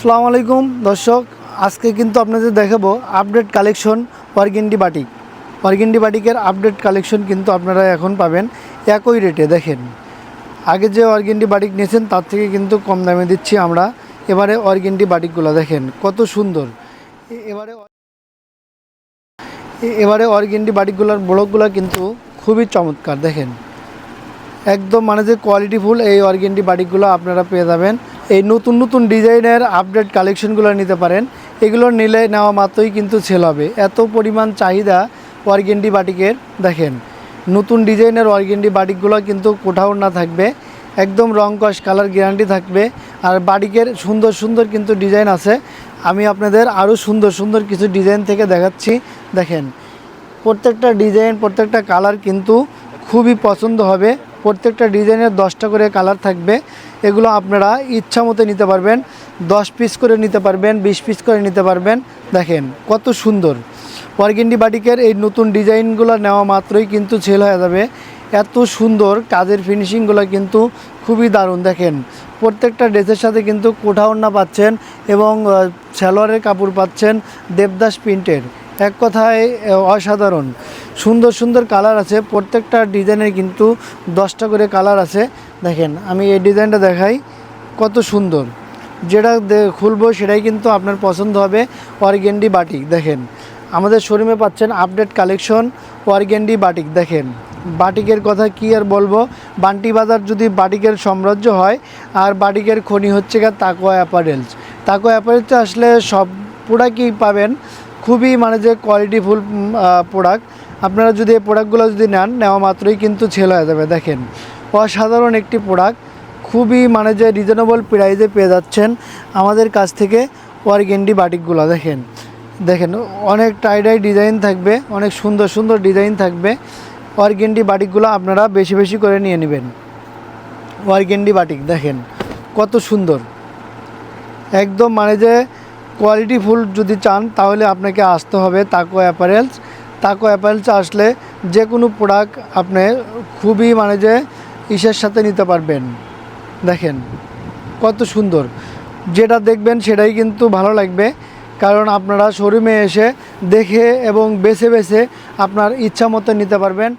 আসসালামু আলাইকুম, দর্শক, আজকে কিন্তু আপনাদের দেখাবো update collection organdy batik. Organdy বাটিকের আপডেট কালেকশন কিন্তু আপনারা এখন পাবেন একই রেটে দেখেন। আগে যে অর্গেন্ডি বাটিক নিয়েছেন, তার থেকে কিন্তু কম দামে দিচ্ছি আমরা। এবারে অর্গেন্ডি বাটিকগুলো দেখেন, কত সুন্দর। এবারে এবারে অর্গেন্ডি বাটিকগুলোর ব্লকগুলো কিন্তু খুবই চমৎকার, দেখেন। একদম মানে যে কোয়ালিটিফুল এই অর্গেন্ডি বাটিকগুলো আপনারা পেয়ে যাবেন। এই নতুন নতুন ডিজাইনের আপডেট কালেকশনগুলো নিতে পারেন। এগুলো নিলে নেওয়া মাত্রই কিন্তু সেল হবে। এত পরিমাণ চাহিদা অর্গেন্ডি বাটিকের, দেখেন। নতুন ডিজাইনের অর্গেন্ডি বাটিকগুলো কিন্তু কোথাও না থাকবে। একদম রং কস কালার গ্যারান্টি থাকবে। আর বাটিকের সুন্দর সুন্দর কিন্তু ডিজাইন আছে। আমি আপনাদের আরও সুন্দর সুন্দর কিছু ডিজাইন থেকে দেখাচ্ছি। দেখেন, প্রত্যেকটা ডিজাইন, প্রত্যেকটা কালার কিন্তু খুবই পছন্দ হবে। প্রত্যেকটা ডিজাইনের দশটা করে কালার থাকবে। এগুলো আপনারা ইচ্ছা মতো নিতে পারবেন। দশ পিস করে নিতে পারবেন, বিশ পিস করে নিতে পারবেন। দেখেন, কত সুন্দর। অর্গেন্ডি বাটিকের এই নতুন ডিজাইনগুলো নেওয়া মাত্রই কিন্তু সেল হয়ে যাবে। এত সুন্দর কাজের ফিনিশিংগুলো কিন্তু খুবই দারুণ। দেখেন, প্রত্যেকটা ড্রেসের সাথে কিন্তু কোঠাওনা পাচ্ছেন এবং সালোয়ারের কাপড় পাচ্ছেন দেবদাস প্রিন্টের এক কথায় অসাধারণ। সুন্দর সুন্দর কালার আছে। প্রত্যেকটা ডিজাইনের কিন্তু দশটা করে কালার আছে। দেখেন, আমি এই ডিজাইনটা দেখাই, কত সুন্দর। যেটা খুলবো সেটাই কিন্তু আপনার পছন্দ হবে অর্গেন্ডি বাটিক। দেখেন, আমাদের শোরুমে পাচ্ছেন আপডেট কালেকশন অর্গেন্ডি বাটিক। দেখেন, বাটিকের কথা কি আর বলব? বান্টি বাজার যদি বাটিকের সাম্রাজ্য হয়, আর বাটিকের খনি হচ্ছে গা তাকোয়া অ্যাপারেলস। তাকোয়া অ্যাপারেলসে আসলে সব প্রোডাক্টই পাবেন। খুবই মানে যে কোয়ালিটিফুল প্রোডাক্ট আপনারা যদি এই প্রোডাক্টগুলো যদি নেন, নেওয়া মাত্রই কিন্তু ছেল হয়ে যাবে। দেখেন, অসাধারণ একটি প্রোডাক্ট খুবই মানে যে রিজনেবল প্রাইজে পেয়ে যাচ্ছেন আমাদের কাছ থেকে অর্গেন্ডি বাটিকগুলো, দেখেন। দেখেন, অনেক টাইডাই ডিজাইন থাকবে, অনেক সুন্দর সুন্দর ডিজাইন থাকবে। অর্গেন্ডি বাটিকগুলো আপনারা বেশি বেশি করে নিয়ে নেবেন। অর্গেন্ডি বাটিক, দেখেন, কত সুন্দর। একদম মানে যে কোয়ালিটি ফুল যদি চান, তাহলে আপনাকে আসতে হবে তাকো অ্যাপারেলস তাকো অ্যাপেলসে আসলে যে কোনো প্রোডাক্ট আপনি খুবই মানে যে ইসের সাথে নিতে পারবেন। দেখেন, কত সুন্দর। যেটা দেখবেন সেটাই কিন্তু ভালো লাগবে। কারণ আপনারা শোরুমে এসে দেখে এবং বেছে বেছে আপনার ইচ্ছা মতো নিতে পারবেন।